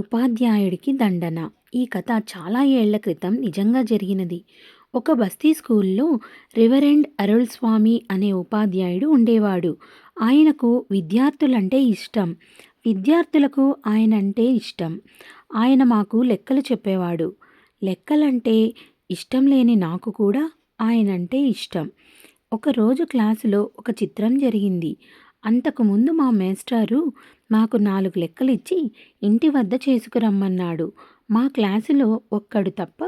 ఉపాధ్యాయుడికి దండన. ఈ కథ చాలా ఏళ్ళ క్రితం నిజంగా జరిగినది. ఒక బస్తీ స్కూల్లో రివరెండ్ అరుళ్ స్వామి అనే ఉపాధ్యాయుడు ఉండేవాడు. ఆయనకు విద్యార్థులంటే ఇష్టం. విద్యార్థులకు ఆయన అంటే ఇష్టం. ఆయన మాకు లెక్కలు చెప్పేవాడు. లెక్కలంటే ఇష్టం లేని నాకు కూడా ఆయనంటే ఇష్టం. ఒకరోజు క్లాసులో ఒక చిత్రం జరిగింది. అంతకుముందు మా మేస్టారు మాకు నాలుగు లెక్కలు ఇచ్చి ఇంటి వద్ద చేసుకురమ్మన్నాడు. మా క్లాసులో ఒక్కడు తప్ప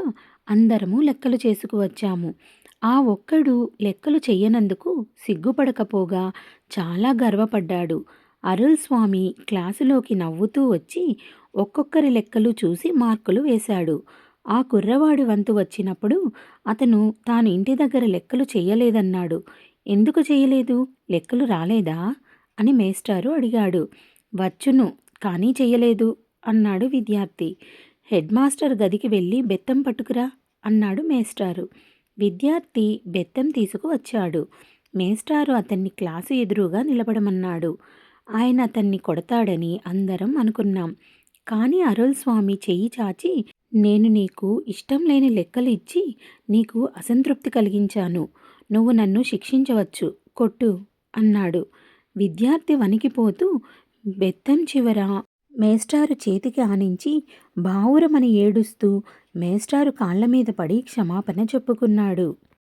అందరము లెక్కలు చేసుకువచ్చాము. ఆ ఒక్కడు లెక్కలు చెయ్యనందుకు సిగ్గుపడకపోగా చాలా గర్వపడ్డాడు. అరుల్ స్వామి క్లాసులోకి నవ్వుతూ వచ్చి ఒక్కొక్కరి లెక్కలు చూసి మార్కులు వేశాడు. ఆ కుర్రవాడి వంతు వచ్చినప్పుడు అతను తాను ఇంటి దగ్గర లెక్కలు చేయలేదన్నాడు ఎందుకు చేయలేదు లెక్కలు రాలేదా? అని మేస్టారు అడిగాడు. వచ్చును కానీ చెయ్యలేదు అన్నాడు విద్యార్థి. హెడ్ మాస్టర్ గదికి వెళ్ళి బెత్తం పట్టుకురా అన్నాడు మేస్టారు. విద్యార్థి బెత్తం తీసుకువచ్చాడు మేస్టారు అతన్ని క్లాసు ఎదురుగా నిలబడమన్నాడు. ఆయన అతన్ని కొడతాడని అందరం అనుకున్నాం. కానీ అరుల్ స్వామి చెయ్యి చాచి నేను నీకు ఇష్టం లేని లెక్కలు ఇచ్చి నీకు అసంతృప్తి కలిగించాను. నువ్వు నన్ను శిక్షించవచ్చు. కొట్టు అన్నాడు. విద్యార్థి వణికిపోతూ బెత్తం చివర మేస్టారు చేతికి ఆనించి బావురమని ఏడుస్తూ మేస్టారు కాళ్ళ మీద పడి క్షమాపణ చెప్పుకున్నాడు.